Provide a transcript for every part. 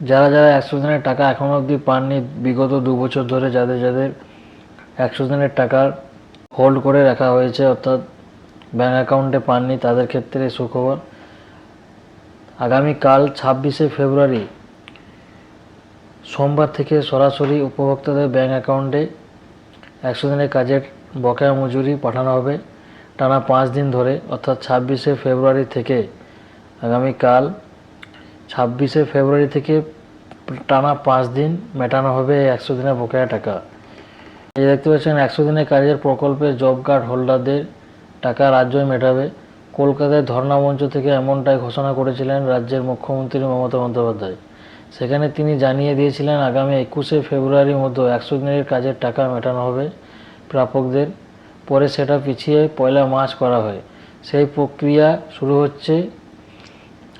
যারা যারা একশো দিনের টাকা এখনও অবধি পাননি, বিগত দু বছর ধরে যাদের যাদের একশো দিনের টাকা হোল্ড করে রাখা হয়েছে, অর্থাৎ ব্যাঙ্ক অ্যাকাউন্টে পাননি, তাদের ক্ষেত্রে সুখবর। আগামীকাল ছাব্বিশে ফেব্রুয়ারি, সোমবার থেকে সরাসরি উপভোক্তাদের ব্যাঙ্ক অ্যাকাউন্টে একশো দিনের কাজের বকেয়া মজুরি পাঠানো হবে। টানা পাঁচ দিন ধরে, অর্থাৎ ছাব্বিশে ফেব্রুয়ারি থেকে আগামীকাল ছাব্বিশে ফেব্রুয়ারি থেকে টানা পাঁচ দিন মেটানো হবে একশো দিনের বকেয়া টাকা। এই দেখতে পাচ্ছেন, একশো দিনের কাজের প্রকল্পে জব কার্ড হোল্ডারদের টাকা রাজ্যই মেটাবে। কলকাতায় ধর্ণা মঞ্চ থেকে এমনটাই ঘোষণা করেছিলেন রাজ্যের মুখ্যমন্ত্রী মমতা বন্দ্যোপাধ্যায়। সেখানে তিনি জানিয়ে দিয়েছিলেন, আগামী একুশে ফেব্রুয়ারির মধ্যে একশো দিনের কাজের টাকা মেটানো হবে প্রাপকদের। পরে সেটা পিছিয়ে পয়লা মার্চ করা হয়। সেই প্রক্রিয়া শুরু হচ্ছে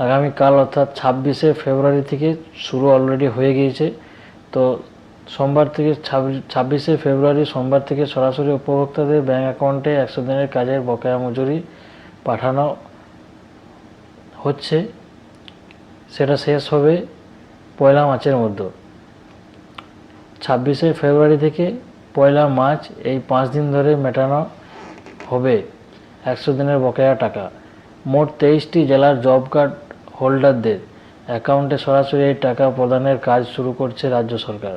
আগামীকাল অর্থাৎ ছাব্বিশে ফেব্রুয়ারি থেকে শুরু অলরেডি হয়ে গিয়েছে। তো সোমবার থেকে ছাব্বিশে ফেব্রুয়ারি সোমবার থেকে সরাসরি উপভোক্তাদের ব্যাঙ্ক অ্যাকাউন্টে একশো দিনের কাজের বকেয়া মজুরি পাঠানো হচ্ছে। সেটা শেষ হবে পয়লা মার্চের মধ্যে। ছাব্বিশে ফেব্রুয়ারি থেকে পয়লা মার্চ এই পাঁচ দিন ধরে মেটানো হবে একশো দিনের বকেয়া টাকা। মোট তেইশটি জেলার জব কার্ড হোল্ডারদের অ্যাকাউন্টে সরাসরি এই টাকা প্রদানের কাজ শুরু করছে রাজ্য সরকার।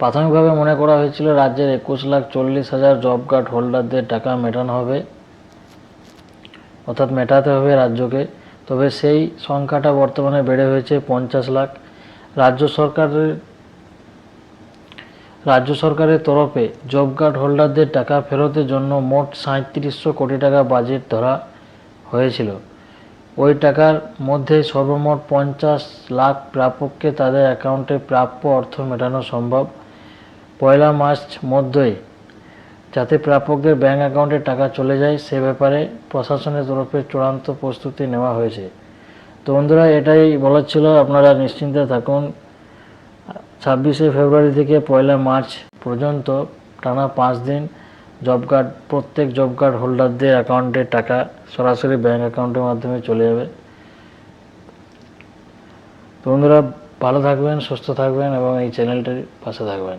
প্রাথমিকভাবে মনে করা হয়েছিল রাজ্যের একুশ লাখ চল্লিশ হাজার জব কার্ড হোল্ডারদের টাকা মেটানো হবে, অর্থাৎ মেটাতে হবে রাজ্যকে। তবে সেই সংখ্যাটা বর্তমানে বেড়ে হয়েছে পঞ্চাশ লাখ। রাজ্য সরকারের রাজ্য সরকারের তরফে জব কার্ড হোল্ডারদের টাকা ফেরতের জন্য মোট সাঁত্রিশশো কোটি টাকা বাজেট ধরা হয়েছিল। ওই টাকার মধ্যে সর্বমোট পঞ্চাশ লাখ প্রাপককে তাদের অ্যাকাউন্টে প্রাপ্য অর্থ মেটানো সম্ভব। পয়লা মার্চ মধ্যেই যাতে প্রাপকদের ব্যাঙ্ক অ্যাকাউন্টে টাকা চলে যায়, সে ব্যাপারে প্রশাসনের তরফে চূড়ান্ত প্রস্তুতি নেওয়া হয়েছে। তো বন্ধুরা, এটাই বলার ছিল। আপনারা নিশ্চিন্তে থাকুন। ছাব্বিশে ফেব্রুয়ারি থেকে পয়লা মার্চ পর্যন্ত টানা পাঁচ দিন জব কার্ড প্রত্যেক জব কার্ড হোল্ডারদের অ্যাকাউন্টে টাকা সরাসরি ব্যাঙ্ক অ্যাকাউন্টের মাধ্যমে চলে যাবে। বন্ধুরা, ভালো থাকবেন, সুস্থ থাকবেন এবং এই চ্যানেলটির পাশে থাকবেন।